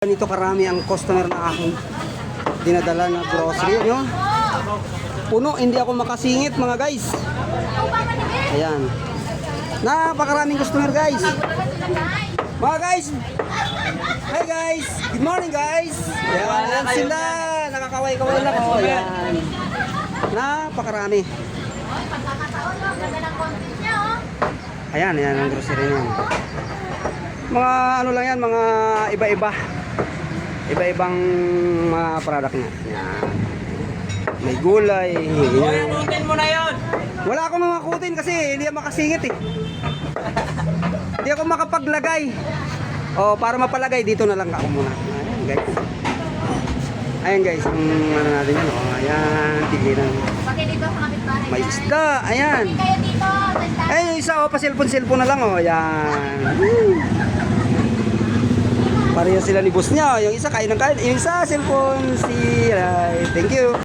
Ganito karami ang customer na aking dinadala na grocery, no? Puno, hindi ako makasingit mga guys. Ayan. Napakaraming customer guys. Mga guys. Hi guys. Good morning guys. Ayan, ayan sila. Nakakaway-kaway lang. Oh, ayan. Napakarami. Ayan, ayan ang grocery niyan. Mga ano lang yan, mga iba-iba. Iba-ibang mga product niya. Yan. May gulay. Yan. Kunin mo na yun! Wala akong mamakutin kasi hindi ako makasingit eh. Hindi ako makapaglagay. O, para mapalagay, dito na lang ako muna. Ayan guys. Ayan guys, ang ano natin yan. O, ayan, tigilan. Bakit dito sa kapitbahay? May isda, ayan. Kayo dito, tanda. Ayun yung isa, o, pa-cellphone-cellphone na lang, o. Ayan. Woo. Pareho sila ni boss niya. Yung isa, kain ng kain. Yung isa, cellphone. Si, Thank you.